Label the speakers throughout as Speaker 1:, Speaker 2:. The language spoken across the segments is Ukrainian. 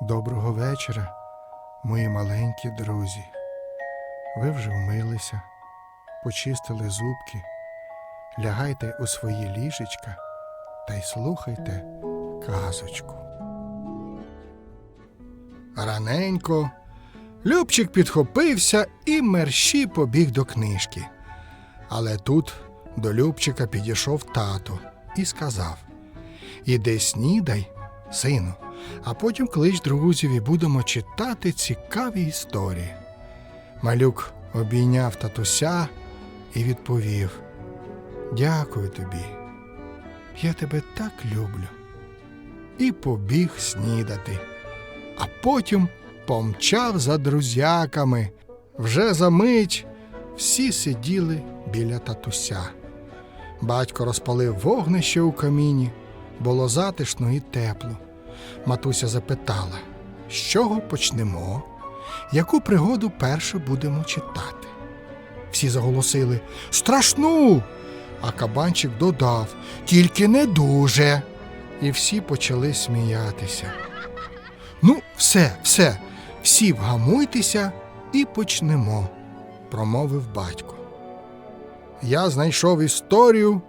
Speaker 1: Доброго вечора, мої маленькі друзі. Ви вже вмилися, почистили зубки, лягайте у свої ліжечка та й слухайте казочку. Раненько Любчик підхопився і мерщі побіг до книжки. Але тут до Любчика підійшов тато і сказав: Іди снідай, сину, а потім клич друзів і будемо читати цікаві історії. Малюк обійняв татуся і відповів: Дякую тобі. Я тебе так люблю. І побіг снідати, а потім помчав за друзяками. Вже за мить всі сиділи біля татуся. Батько розпалив вогнище у каміні, було затишно і тепло. Матуся запитала, з чого почнемо, яку пригоду перше будемо читати. Всі заголосили Страшну. А кабанчик додав Тільки не дуже. І всі почали сміятися. Ну, все, все, всі вгамуйтеся і почнемо, промовив батько. Я знайшов історію.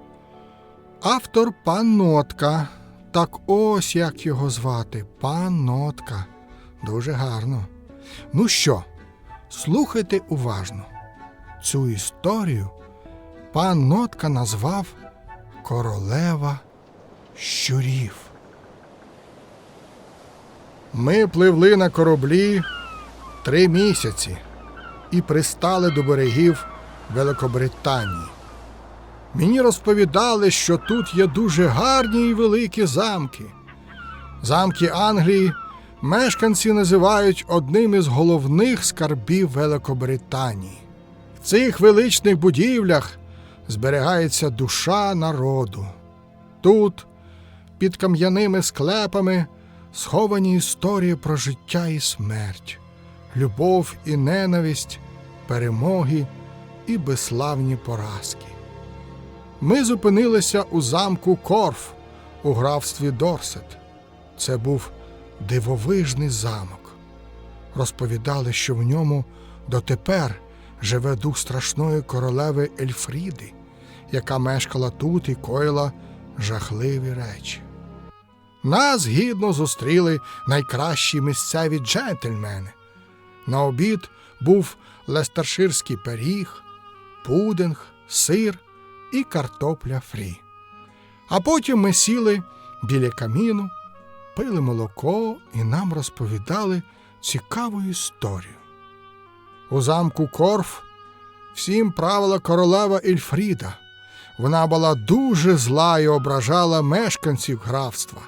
Speaker 1: Автор пан Нотка. Так ось як його звати. Пан Нотка. Дуже гарно. Ну що, слухайте уважно. Цю історію пан Нотка назвав Королева щурів. Ми пливли на кораблі три місяці і пристали до берегів Великобританії. Мені розповідали, що тут є дуже гарні і великі замки. Замки Англії мешканці називають одним із головних скарбів Великобританії. В цих величних будівлях зберігається душа народу. Тут, під кам'яними склепами, сховані історії про життя і смерть, любов і ненависть, перемоги і безславні поразки. Ми зупинилися у замку Корф у графстві Дорсет. Це був дивовижний замок. Розповідали, що в ньому дотепер живе дух страшної королеви Ельфріди, яка мешкала тут і коїла жахливі речі. Нас гідно зустріли найкращі місцеві джентльмени. На обід був лестерширський пиріг, пудинг, сир і картопля фрі. А потім ми сіли біля каміну, пили молоко і нам розповідали цікаву історію. У замку Корф всім правила королева Ельфріда. Вона була дуже зла і ображала мешканців графства.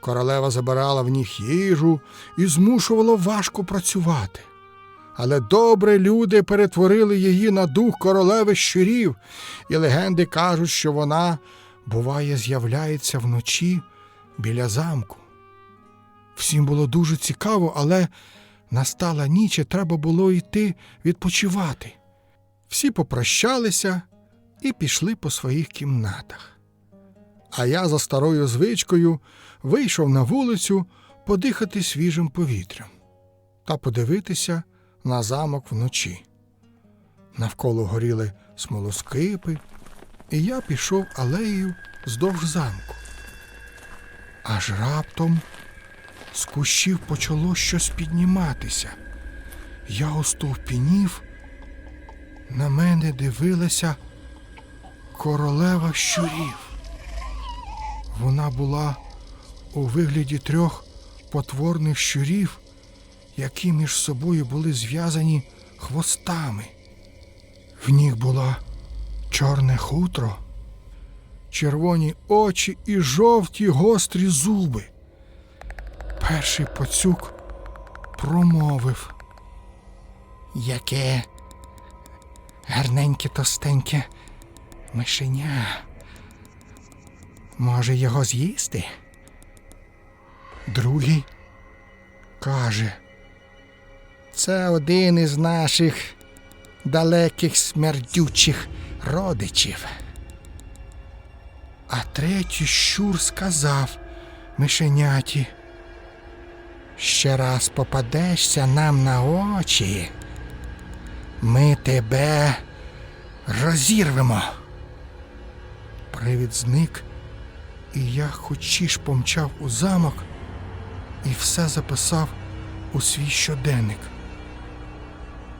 Speaker 1: Королева забирала в них їжу і змушувала важко працювати. Але добре люди перетворили її на дух королеви щурів, і легенди кажуть, що вона, буває, з'являється вночі біля замку. Всім було дуже цікаво, але настала ніч і треба було йти відпочивати. Всі попрощалися і пішли по своїх кімнатах. А я за старою звичкою вийшов на вулицю подихати свіжим повітрям та подивитися на замок вночі. Навколо горіли смолоскипи, і я пішов алеєю вздовж замку. Аж раптом з кущів почало щось підніматися. Я остовпінів, на мене дивилася королева щурів. Вона була у вигляді трьох потворних щурів, які між собою були зв'язані хвостами. В них було чорне хутро, червоні очі і жовті гострі зуби. Перший пацюк промовив. Яке гарненьке тостеньке мишеня. Може його з'їсти? Другий каже. Це один із наших далеких смердючих родичів. А третій щур сказав мишеняті. ще раз попадешся нам на очі, ми тебе розірвемо. Привід зник, і я хочіш помчав у замок і все записав у свій щоденник.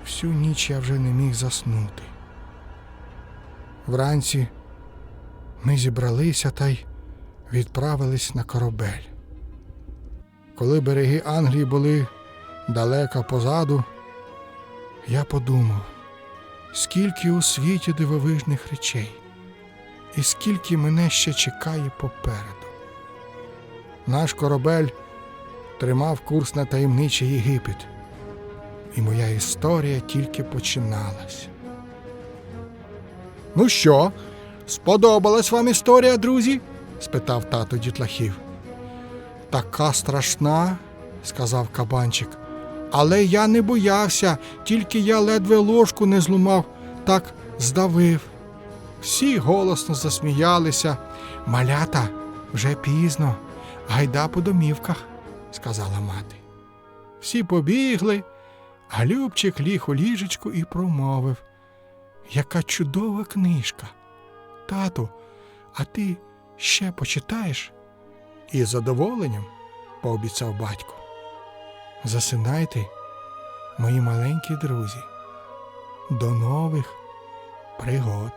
Speaker 1: Всю ніч я вже не міг заснути. Вранці ми зібралися та й відправились на корабель. Коли береги Англії були далеко позаду, я подумав, скільки у світі дивовижних речей, і скільки мене ще чекає попереду. Наш корабель тримав курс на таємничий Єгипет, і моя історія тільки починалась. Ну що, сподобалась вам історія, друзі? спитав тато дітлахів. Така страшна, сказав кабанчик. Але я не боявся, тільки я ледве ложку не зломав, так здавив. Всі голосно засміялися. Малята, вже пізно, гайда по домівках, сказала мати. Всі побігли, а Любчик ліг у ліжечку і промовив. Яка чудова книжка. Тату, а ти ще почитаєш? Із задоволенням, пообіцяв батько. Засинайте, мої маленькі друзі. До нових пригод.